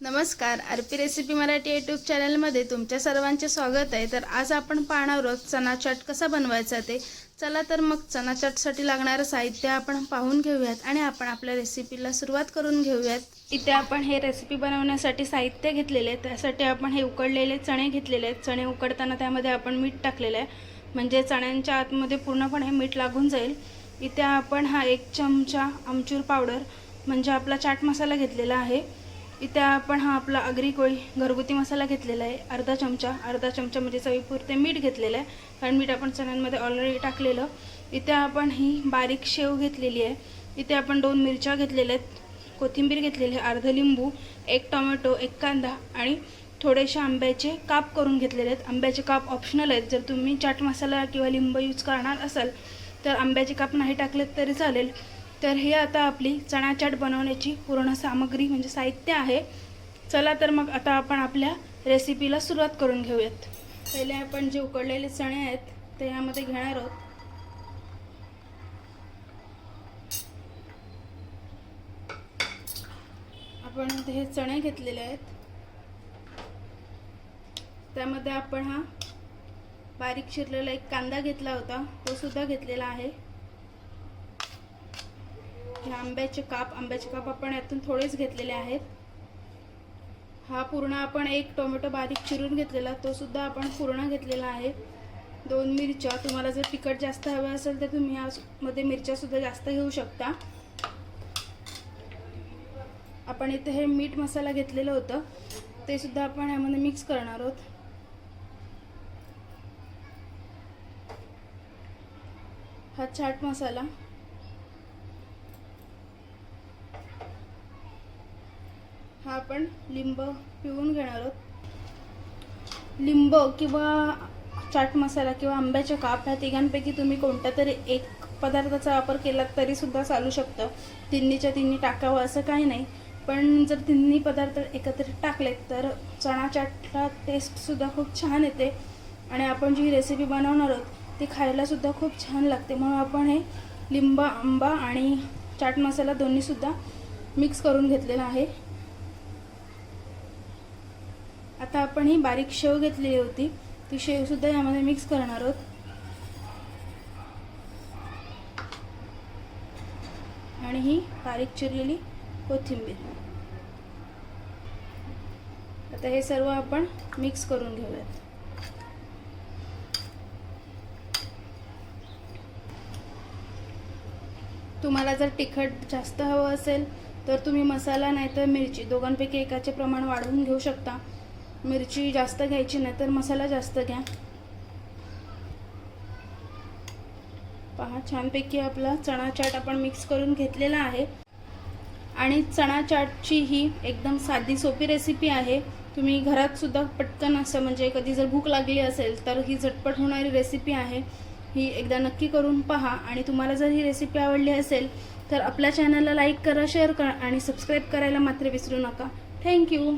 नमस्कार R P recipe Marathi YouTube चॅनलमध्ये तुमच्या सर्वांचे स्वागत आहे. तर आज आपण पाहणार आहोत चना चाट कसा बनवायचा ते. चला तर मग चना चाटसाठी लागणारं साहित्य आपण पाहून घेऊयात आणि आपण आपल्या रेसिपीला सुरुवात करून घेऊयात. इथे आपण हे रेसिपी बनवण्यासाठी साहित्य घेतलेले आहे. त्यासाठी आपण हे उकडलेले चणे घेतलेले आहेत. चणे उकडताना त्यामध्ये आपण मीठ टाकलेलं आहे. म्हणजे चण्यांच्या आतमध्ये पूर्णपणे मीठ लागून जाईल. इथे आपण हा एक चमचा आमचूर पावडर म्हणजे आपला चाट मसाला घेतलेला आहे. इथे आपण हा आपला आगरी कोळी घरगुती मसाला घेतलेला आहे. अर्धा चमचा अर्धा चमचा म्हणजे चवीपुरते मीठ घेतलेलं आहे. कारण मीठ आपण चण्यांमध्ये ऑलरेडी टाकलेलं. इथे आपण ही बारीक शेव घेतलेली आहे. इथे आपण दोन मिरच्या घेतलेल्या आहेत. कोथिंबीर घेतलेली आहे अर्ध लिंबू एक टोमॅटो एक कांदा आणि थोडेसे आंब्याचे काप करून घेतलेले आहेत. आंब्याचे काप ऑप्शनल आहेत. जर तुम्ही चाट मसाला किंवा लिंब यूज करणार असाल तर आंब्याचे काप नाही टाकलेत तरी चालेल. तर हे आता आपली चणाचाट बनवण्याची पूर्ण सामग्री म्हणजे साहित्य आहे. चला तर मग आता आपण आपल्या रेसिपीला सुरुवात करून घेऊयात. पहिले आपण जे उकडलेले चणे आहेत ते यामध्ये घेणार आहोत. आपण हे चणे घेतलेले आहेत. त्यामध्ये आपण हा बारीक शिरलेला एक कांदा घेतला होता तो सुद्धा घेतलेला आहे. हे आंब्याचे काप आंब्याचे काप आपण यातून थोडेच घेतलेले आहेत. हा पूर्ण आपण एक टोमॅटो बारीक चिरून घेतलेला तो सुद्धा आपण पूर्ण घेतलेला आहे. दोन मिरच्या तुम्हाला जर तिखट जास्त हवं असेल तर तुम्ही यामध्ये मिरच्यासुद्धा जास्त घेऊ शकता. आपण इथे हे मीठ मसाला घेतलेलं होतं. ते सुद्धा आपण यामध्ये मिक्स करणार आहोत. हा चाट मसाला. हा आपण लिंब पिळून घेणार आहोत. लिंब किंवा चाट मसाला किंवा आंब्याचे काप ह्या तिघांपैकी तुम्ही कोणत्या तरी एक पदार्थाचा वापर केला तरी सुद्धा चालू शकतं. तिन्हीच्या तिन्ही टाकावं असं काही नाही. पण जर तिन्ही पदार्थ एकत्रित टाकलेत तर चणा चाटला टेस्टसुद्धा खूप छान येते. आणि आपण जी रेसिपी बनवणार आहोत ती खायलासुद्धा खूप छान लागते. म्हणून आपण हे लिंब आंबा आणि चाट मसाला दोन्हीसुद्धा मिक्स करून घेतलेला आहे. आता आपण ही बारीक शेव घेतलेली होती. ती शेवसुद्धा यामध्ये मिक्स करणार आहोत. आणि ही बारीक चिरलेली कोथिंबीर. आता हे सर्व आपण मिक्स करून घेऊयात. तुम्हाला जर तिखट जास्त हवं असेल तर तुम्ही मसाला नाही तर मिरची दोघांपैकी एकाचे प्रमाण वाढवून घेऊ शकता. मिरची जास्त घ्यायची नाही तर मसाला जास्त घ्या. पहा छानपैकी आपला चणा चाट आपण मिक्स करून घेतलेला आहे. आणि चणा चाटची ही एकदम साधी सोपी रेसिपी आहे. तुम्ही घरात सुद्धा पटकन असं म्हणजे कधी जर भूक लागली असेल तर ही झटपट होणारी रेसिपी आहे. ही एकदा नक्की करून पहा आणि तुम्हाला जर ही रेसिपी आवडली असेल तर आपल्या चॅनलला लाईक करा शेअर करा आणि सबस्क्राईब करायला मात्र विसरू नका. थँक्यू